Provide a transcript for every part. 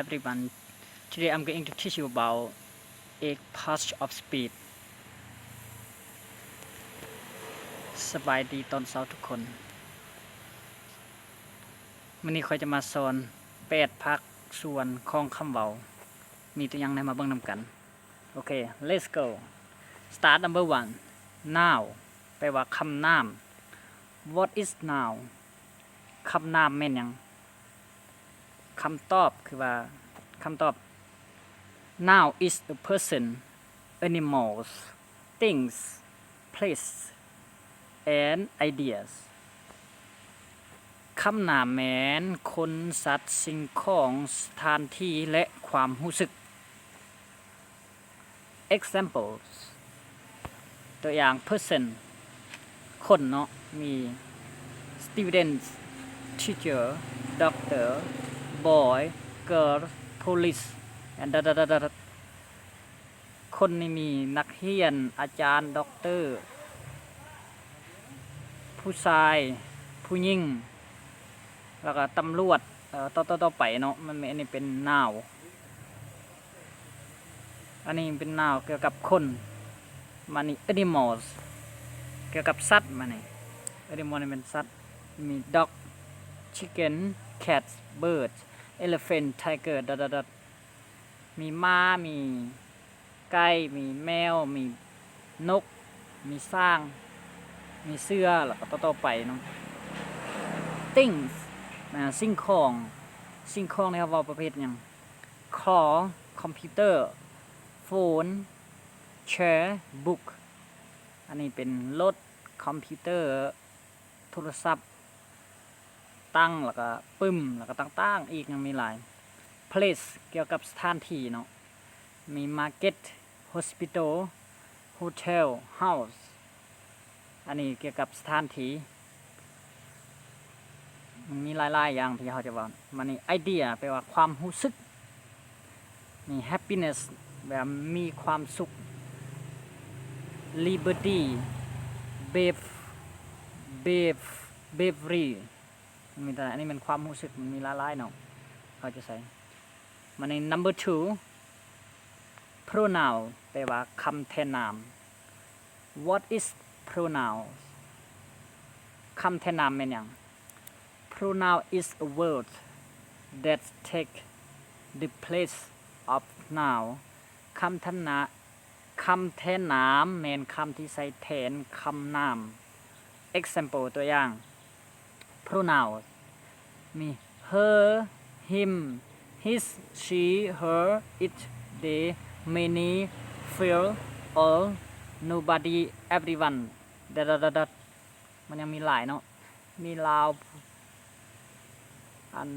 everyone. Today I'm going to teach you about a patch of speed สบายดีตอนเช้าทุกคนวันนี้คอยจะมาสอนแปดพักส่วนของคำเว้ามีตัวอย่างไหนมาเบิ่งนำกัน โอเค let's go start number one now แปลว่าคำนาม what is now คำนามแม่นยัง คำตอบคือว่าคำตอบ now is a person animals things place and ideas คำนามแมนคนสัตว์สิ่งของสถานที่และความรู้สึก examples ตัวอย่าง person คนเนาะมี students teacher doctor boy girl police and คนนี่มีนักเรียนอาจารย์ด็อกเตอร์ ผู้ชาย ผู้หญิงแล้วก็ตำรวจเอ่อต่อต่อต่อไปเนาะมันมีอันนี้เป็นนาว อันนี้เป็นนาวเกี่ยวกับคนมันนี่ animals เกี่ยวกับสัตว์มันนี่ animal นี่เป็นสัตว์มี dog chicken cats birds elephant tiger ดดดดมีม้า มีไก่ มีแมว มีนก มีสร้าง มีเสื้อ แล้วก็ต่อๆไปเนาะ things นะสิ่งของ สิ่งของนะครับว่าประเภทหยังคอคอมพิวเตอร์ โฟน แชร์ บุ๊ก อันนี้เป็นรถคอมพิวเตอร์ โทรศัพท์ ตั้งแล้วก็ปึ้มแล้วก็ต่างๆอีกยังมีหลาย place เกี่ยวกับสถานที่เนาะมี market hospital hotel house อันนี้เกี่ยวกับสถานที่มันมีหลายๆอย่างที่เขาจะว่ามันนี่ไอเดียแปลว่าความรู้สึกมี happiness แบบมีความสุข liberty brave brave bravery มีแต่อันนี้มันความรู้สึกมันมีหลายเนาะเขาจะใส่มันใน number two pronoun แปลว่าคำแทนนาม what is pronoun คำแทนนามเป็นอย่าง pronoun is a word that take the place of noun คำแทนนาคำแทนนามแมนคำที่ใส่แทนคำนาม example ตัวอย่าง pronoun มี her him his she her it they many few all nobody everyone ดดดดมันยังมีหลายเนาะ มีลาว อัน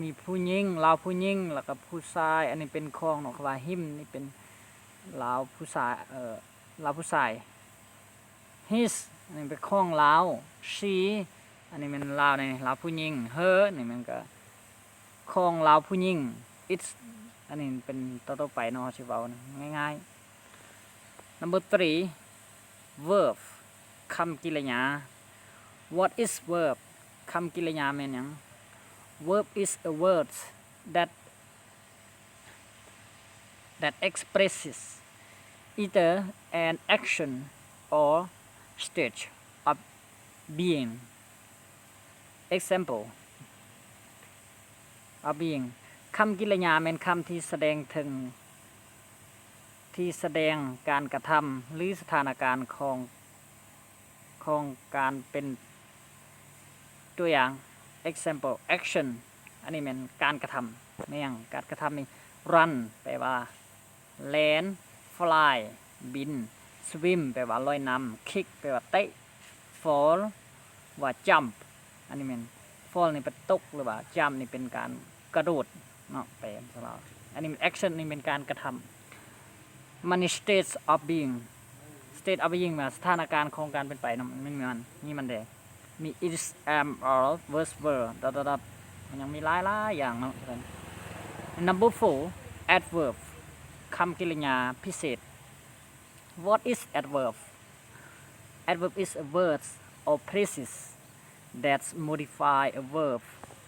มีผู้หญิงลาวผู้หญิงแล้วก็ผู้ชาย อันนี้เป็นคองเนาะคำว่าหิมนี่เป็นลาวผู้ชาย เอ่อลาวผู้ชาย his อันนี้เป็นคองลาว she อันนี้เป็นลาวในลาวผู้หญิง her นี่มันก็คองลาวผู้หญิง it's อันนี้เป็นตัวต่อไปเนาะชิเว้านะง่ายๆ number three verb คำกริยา what is verb คำกริยาแม่นยัง verb is a word that that expresses either an action or stage of being example of being คำกริยาเป็นคำที่แสดงถึง ที่แสดงการกระทำหรือสถานการณ์ของของการเป็นตัวอย่าง example action อันนี้เป็นการกระทำไม่ยังการกระทำนี่ run แปลว่า land fly บิน swim แปลว่าลอยน้ำ kick แปลว่าเตะ fall ว่า jump อันนี้เป็น fall นี่เป็นตกหรือว่า jump นี่เป็นการกระโดดเนาะแปลสำหรับอันนี้เป็น action นี่เป็นการกระทำมัน states of being state of being มาสถานการณ์ของการเป็นไปเนาะมันไม่มีมันนี่มันเดมี is am or verse were ดดดดมันยังมีหลายหลายอย่างเนาะ number four adverb คำกริยาพิเศษ what is adverb adverb is a word or phrases that modify a verb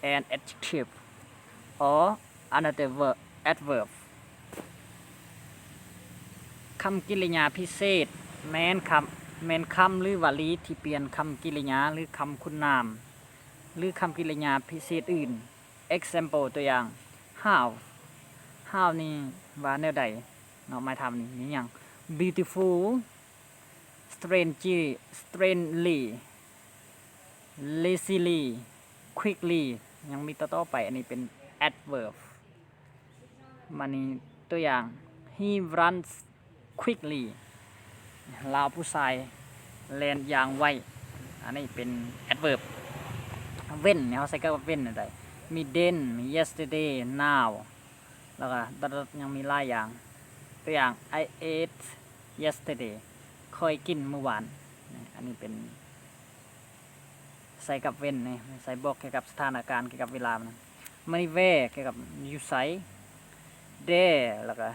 and adjective or another verb adverb คำกริยาพิเศษ แม้นคำแม้นคำหรือวลีที่เปลี่ยนคำกริยาหรือคำคุณนาม หรือคำกริยาพิเศษอื่น example ตัวอย่าง how how นี่ว่าแนวใดเนาะมาทำนี่นี่ยัง beautiful strangely strangely lazily quickly ยังมีต่อต่อไป อันนี้เป็น adverb มันนี่ตัวอย่าง he runs quickly ลาวผู้ชายแลนอย่างไว อันนี้เป็น adverb เว้นเนี่ยเขาใส่กับเว้นอะไรมี then มี yesterday now แล้วก็ดดยังมีหลายอย่าง ตัวอย่าง I ate yesterday เคยกินเมื่อวาน อันนี้เป็น ใส่กับเว้นนี่ใส่บอกเกี่ยวกับสถานการณ์เกี่ยวกับเวลามันมันนี่เกี่ยวกับอยู่ไส there แล้วก็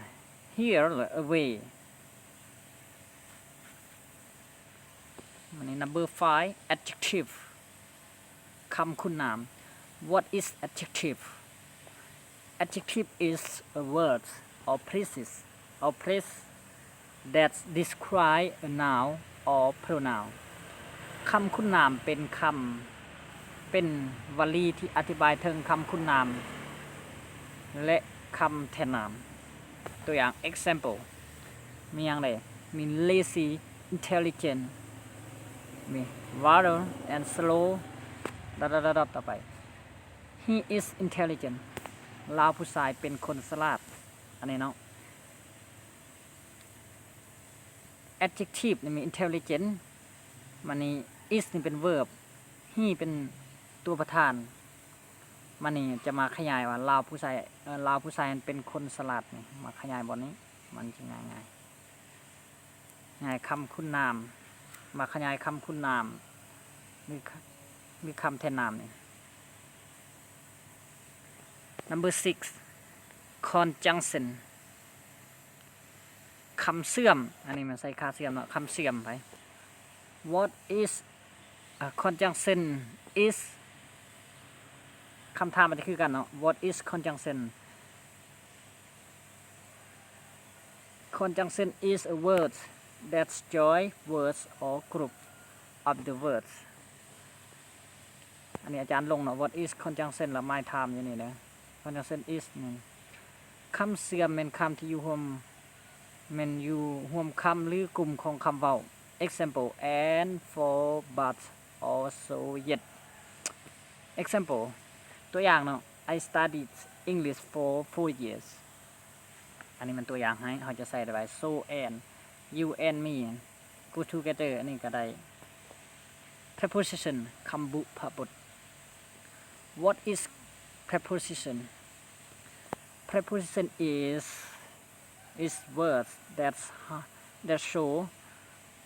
here หรือ away มันนี่ number five adjective คำคุณนาม what is adjective adjective is a word or phrases or phrase that describe a noun or pronoun คำคุณนามเป็นคำเป็นวลีที่อธิบายถึงคำคุณนาม และคำแทนนาม ตัวอย่าง example มีอย่างไรมี lazy intelligent มี water and slow ดดดดต่อไป he is intelligent ลาวผู้ชายเป็นคนสลาด อันนี้เนาะ adjective มี intelligent มันนี่ is นี่เป็น verb he เป็นตัวประธาน มันนี่จะมาขยายว่าลาวผู้ชายลาวผู้ชายเป็นคนสลัดนี่มาขยายบทนี้ มันจะง่ายง่ายง่ายคำคุณนาม มาขยายคำคุณนามหรือคหรือคำแทนนามนี่ number six conjunction คำเสื่อม อันนี้มันใส่ค่าเสื่อมเนาะคำเสื่อมไป what is conjunction is คำถามมันจะคือกันเนาะ what is conjunction conjunction is a word that join words or group of the words อันนี้อาจารย์ลงเนาะ what is conjunction แล้ว my time อยู่นี่นะ conjunction is นี่คำเสื่อมเป็นคำที่อยู่รวมแมันอยู่รวมคำหรือกลุ่มของคำเว้า example and for but also yet example ตัวอย่างเนาะ I studied English for four years อันนี้มันตัวอย่างให้เขาจะใส่ได้ไว้ so and you and me go together อันนี้ก็ได้ preposition คำบุพบท what is preposition preposition is is words that that show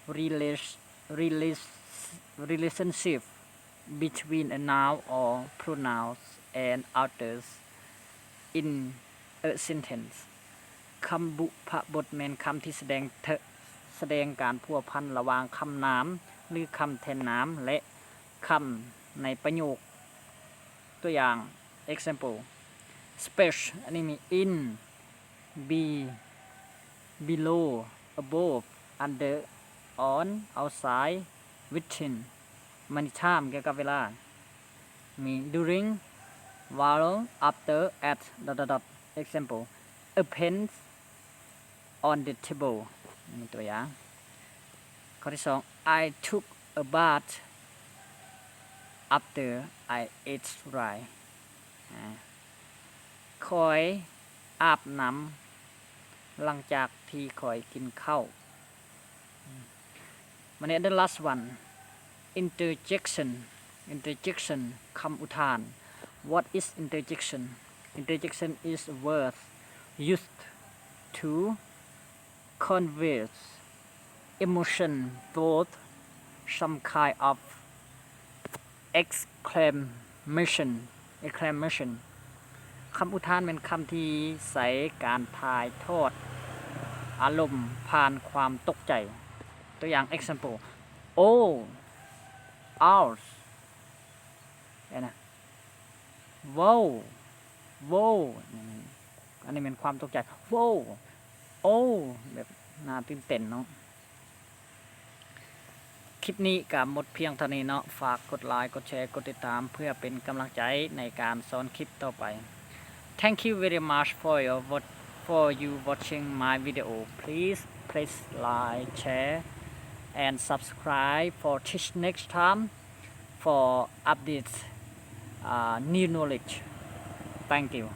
relationship between a noun or pronouns and others in a sentence คำบุพบทแมนคำที่แสดงเถแสดงการพัวพันระหว่างคำนามหรือคำแทนนามและคำในประโยค ตัวอย่าง example space อันนี้มี in be below above under on outside within มันชามเกี่ยวกับเวลา มี during while after at dot dot dot example a pen on the table มีตัวอย่าง ข้อที่สอง I took a bath after I ate rice คอยอาบน้ำหลังจากที่คอยกินข้าว มันนี้ the last one interjection interjection คำอุทาน what is interjection interjection is a word used to convey emotion both some kind of exclamation exclamation คำอุทานเป็นคำที่ใส่การทายโทษอารมณ์ผ่านความตกใจ ตัวอย่าง example oh ours เห็นนะ wow โว้วอันนี้เป็นความตกใจโว้วโอ้แบบน่าตื่นเต้นเนาะคลิปนี้กับหมดเพียงเท่านี้เนาะฝากกดไลค์กดแชร์กดติดตามเพื่อเป็นกำลังใจในการสอนคลิปต่อไป Thank you very much for your for you watching my video. Please press like, share, and subscribe for teach next time for updates uh, new knowledge. Thank you.